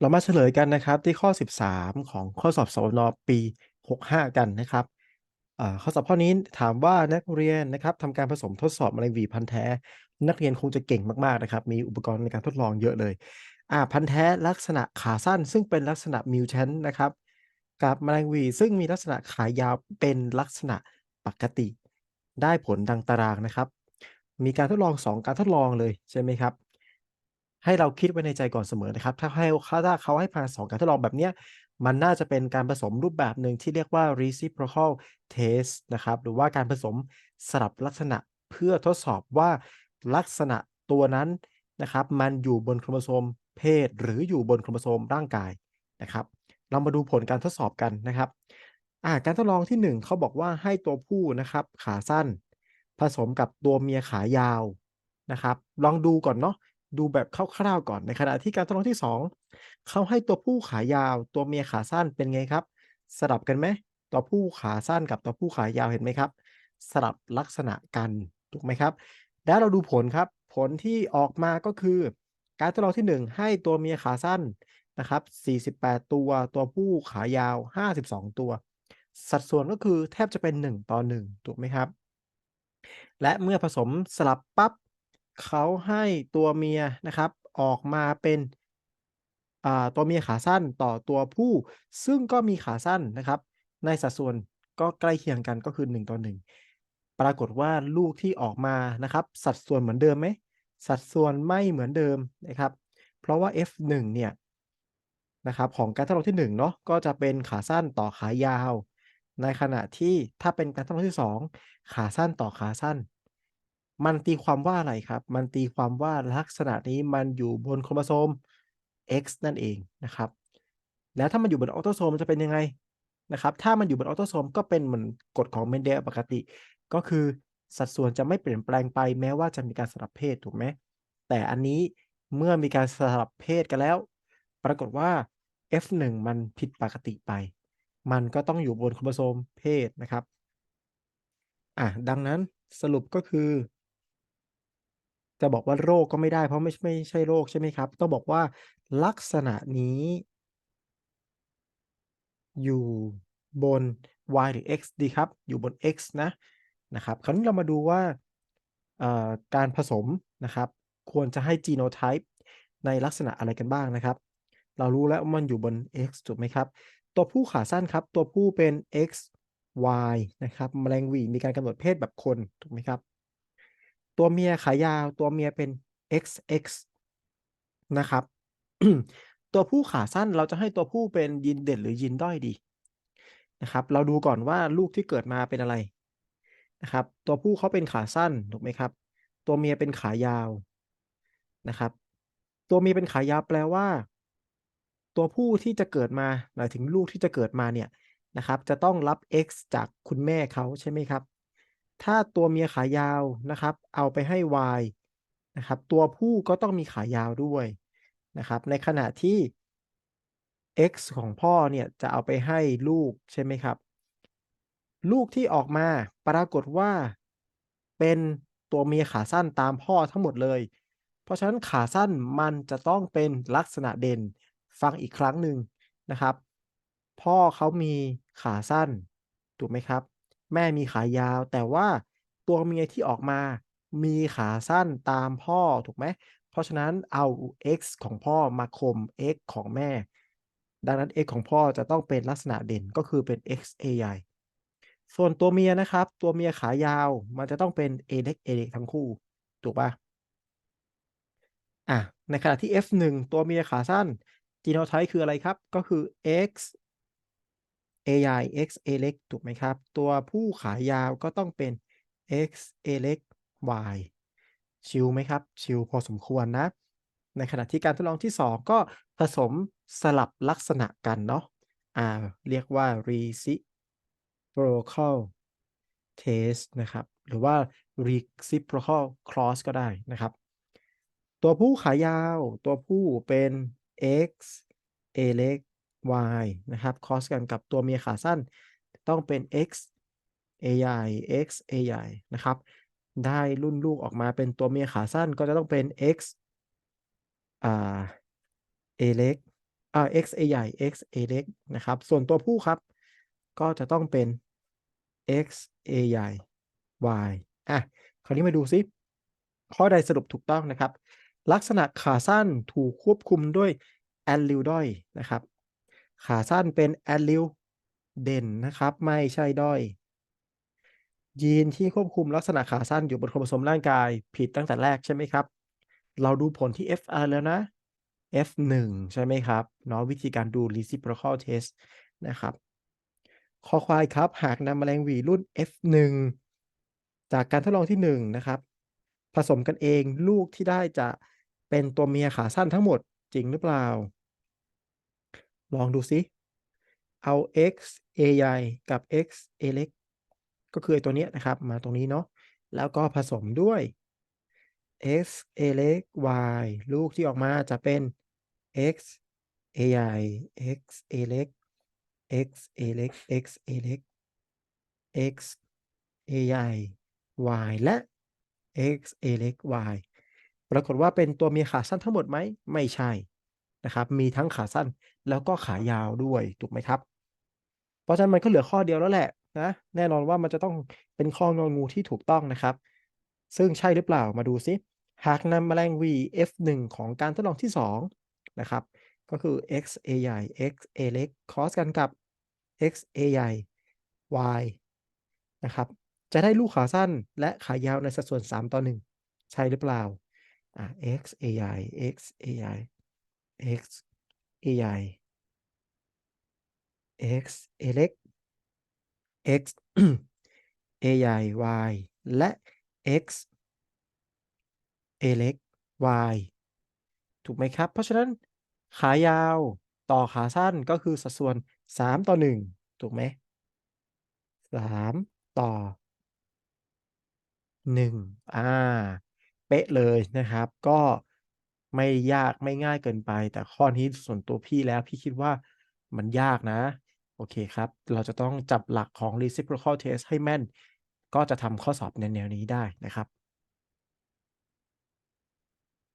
เรามาเฉลยกันนะครับที่ข้อ 13 ของข้อสอบสวนปี 65 กันนะครับข้อสอบข้อนี้ถามว่านักเรียนนะครับทำการผสมทดสอบแมลงหวีพันธุ์แท้ นักเรียนคงจะเก่งมากๆนะครับ มีอุปกรณ์ในการทดลองเยอะเลยอ่าพันธุ์แท้ลักษณะขาสั้น ซึ่งเป็นลักษณะ mutant นะครับกับแมลงหวีซึ่งมีลักษณะขายาวเป็นลักษณะปกติ ได้ผลดังตารางนะครับ มีการทดลอง 2 การทดลองเลยใช่ไหมครับ ให้เราคิดไว้ในใจก่อนเสมอนะครับ ถ้าให้ถ้าเขาให้ผ่าน2การทดลองแบบเนี้ยมันน่าจะเป็นการผสมรูปแบบหนึ่งที่เรียกว่า reciprocal test นะครับ หรือว่าการผสมสลับลักษณะเพื่อทดสอบว่าลักษณะตัวนั้นนะครับ มันอยู่บนโครโมโซมเพศ หรืออยู่บนโครโมโซมร่างกายนะครับ เรามาดูผลการทดสอบกันนะครับการทดลองที่ 1 เขาบอกว่าให้ตัวผู้นะครับ ขาสั้น ผสมกับตัวเมียขายาวนะครับ ลองดูก่อนเนาะ ดูแบบคร่าวๆก่อน ในขณะที่การทดลองที่ 2 เขาให้ตัวผู้ขายาว ตัวเมียขาสั้นเป็นไงครับ สลับกันไหมตัวผู้ขาสั้นกับตัวผู้ขายาวเห็นไหมครับ สลับลักษณะกันถูกไหมครับ แล้วเราดูผลครับ ผลที่ออกมาก็คือ การทดลองที่ 1 ให้ตัวเมียขาสั้นนะครับ 48 ตัว ตัวผู้ขายาว 52 ตัว สัดส่วนก็คือแทบจะเป็น 1 ต่อ 1 ถูกไหมครับ และเมื่อผสมสลับปั๊บ เขาให้ตัวเมียนะครับ ออกมาเป็นตัวเมียขาสั้นต่อตัวผู้ ซึ่งก็มีขาสั้นนะครับ ในสัดส่วนก็ใกล้เคียงกันก็คือ 1 ต่อ 1 ปรากฏว่าลูกที่ออกมานะครับ สัดส่วนเหมือนเดิมไหมสัดส่วนไม่เหมือนเดิมนะครับ เพราะว่า F1 เนี่ยนะครับของการทดลองที่1เนาะก็จะเป็นขาสั้นต่อขายาว ในขณะที่ถ้าเป็นการทดลองที่ 2 ขาสั้นต่อขาสั้น มันตีความว่าอะไรครับ มันตีความว่าลักษณะนี้มันอยู่บนโครโมโซม X นั่นเองนะครับ แล้วถ้ามันอยู่บนออโตโซมจะเป็นยังไงนะครับ ถ้ามันอยู่บนออโตโซมก็เป็นเหมือนกฎของ Mendel ปกติ ก็คือสัดส่วนจะไม่เปลี่ยนแปลงไปแม้ว่าจะมีการสลับเพศถูกไหม แต่อันนี้เมื่อมีการสลับเพศกันแล้ว ปรากฏว่า F1 มันผิดปกติไป มันก็ต้องอยู่บนโครโมโซมเพศนะครับ อ่าดังนั้นสรุปก็คือ จะบอกว่าโรคก็ไม่ได้ เพราะไม่ไม่ใช่โรคใช่ไหมครับ ต้องบอกว่าลักษณะนี้ อยู่บน Y หรือ X ดีครับ อยู่บน X นะนะครับ คราวนี้เรามาดูว่าการผสมนะครับ ควรจะให้ genotype ในลักษณะอะไรกันบ้างนะครับ เรารู้แล้วว่ามันอยู่บน X ถูกไหมครับ ตัวผู้ขาสั้นครับ ตัวผู้เป็น XY นะครับแมลงวี่มีการกำหนดเพศแบบคน ถูกไหมครับ ตัวเมียขายาว ตัวเมียเป็น XX นะครับ ตัวผู้ขาสั้นเราจะให้ตัวผู้เป็นยีนเด่นหรือยีนด้อยดีนะครับ เราดูก่อนว่าลูกที่เกิดมาเป็นอะไรนะครับ ตัวผู้เขาเป็นขาสั้นถูกไหมครับ ตัวเมียเป็นขายาวนะครับ ตัวเมียเป็นขายาวแปลว่า ตัวผู้ที่จะเกิดมาหมายถึงลูกที่จะเกิดมาเนี่ยนะครับ จะต้องรับ X จากคุณแม่เขาใช่ไหมครับ ถ้าตัวเมียขายาวนะครับ เอาไปให้ Y นะครับ ตัวผู้ก็ต้องมีขายาวด้วยนะครับ ในขณะที่ X ของพ่อเนี่ยจะเอาไปให้ลูกใช่ไหมครับ ลูกที่ออกมาปรากฏว่าเป็นตัวเมียขาสั้นตามพ่อทั้งหมดเลย เพราะฉะนั้นขาสั้นมันจะต้องเป็นลักษณะเด่นฟังอีกครั้งหนึ่งนะครับ พ่อเขามีขาสั้นถูกไหมครับ แม่มีขายาว แต่ว่าตัวเมียที่ออกมามีขาสั้นตามพ่อถูกไหม เพราะฉะนั้นเอา X ของพ่อมาข่ม X ของแม่ ดังนั้น X ของพ่อจะต้องเป็นลักษณะเด่นก็คือเป็น XA ใหญ่ ส่วนตัวเมียนะครับ ตัวเมียขายาวมันจะต้องเป็น A เล็ก A เล็กทั้งคู่ ถูกปล่า?อ่าในขณะที่ F1 ตัวเมียขาสั้น genotype คืออะไรครับ ก็คือ X A ใหญ่ X A เล็กถูกไหมครับ ตัวผู้ขายาวก็ต้องเป็น X A เล็ก Y ชิลไหมครับ ชิลพอสมควรนะ ในขณะที่การทดลองที่ 2 ก็ผสมสลับลักษณะกันเนาะอ่าเรียกว่า reciprocal test นะครับ หรือว่า reciprocal cross ก็ได้นะครับ ตัวผู้ขายาว ตัวผู้เป็น X A เล็ก Y นะครับ cos กันกับตัวเมียขาสั้น ต้องเป็น X A ใหญ่ X A ใหญ่นะครับ ได้รุ่นลูกออกมาเป็นตัวเมียขาสั้นก็จะต้องเป็น X อ่า A เล็กอ่า x a ใหญ่ x a เล็กนะครับ ส่วนตัวผู้ครับ ก็จะต้องเป็น x a ใหญ่ y อะ คราวนี้มาดูซิ ข้อใดสรุปถูกต้องนะครับ ลักษณะขาสั้นถูกควบคุมด้วยแอลลิลด้อยนะครับ ขาสั้นเป็นแอลลิลเด่นนะครับ ไม่ใช่ด้อย ยีนที่ควบคุมลักษณะขาสั้นอยู่บนโครโมโซมร่างกายผิดตั้งแต่แรกใช่ไหมครับ เราดูผลที่ FR แล้วนะ F1 ใช่ไหมครับเนาะวิธีการดู reciprocal test นะครับคอควายครับ หากนำแมลงหวีรุ่น F1 จากการทดลองที่1นะครับ ผสมกันเองลูกที่ได้จะเป็นตัวเมียขาสั้นทั้งหมดจริงหรือเปล่า ลองดูซิเอา x a ใหญ่กับ x a เล็ก ก็คือตัวนี้นะครับ มาตรงนี้เนาะ แล้วก็ผสมด้วย x a เล็ก y ลูกที่ออกมาจะเป็น x a ใหญ่ x a เล็ก x a เล็ก x a เล็ก x a ใหญ่ y และ x a เล็ก y ปรากฏว่าเป็นตัวเมียขาสั้นทั้งหมดไหม ไม่ใช่ นะครับ มีทั้งขาสั้นแล้วก็ขายาวด้วยถูกไหมครับ เพราะฉะนั้นมันก็เหลือข้อเดียวแล้วแหละนะ แน่นอนว่ามันจะต้องเป็นข้ององูที่ถูกต้องนะครับ ซึ่งใช่หรือเปล่ามาดูซิหากนำแมลง V F1 ของการทดลองที่ 2 นะครับ ก็คือ x a ใหญ่ x a เล็ก cross กันกับ x a ใหญ่ y นะครับ จะได้ลูกขาสั้นและขายาวในสัดส่วน 3 ต่อ 1 ใช่หรือเปล่าอ่า x a ใหญ่ x a ใหญ่ x a ใหญ่ x เล็ก x a ใหญ่ y และ x เล็ก y ถูกไหมครับ เพราะฉะนั้นขายาวต่อขาสั้นก็คือสัดส่วน 3 ต่อ 1 ถูกไหม3ต่อ 1 อ่า เป๊ะเลยนะครับ ก็ ไม่ยากไม่ง่ายเกินไป แต่ข้อนี้ส่วนตัวพี่แล้วพี่คิดว่ามันยากนะ โอเคครับ เราจะต้องจับหลักของ reciprocal test ให้แม่น ก็จะทำข้อสอบในแนวนี้ได้นะครับ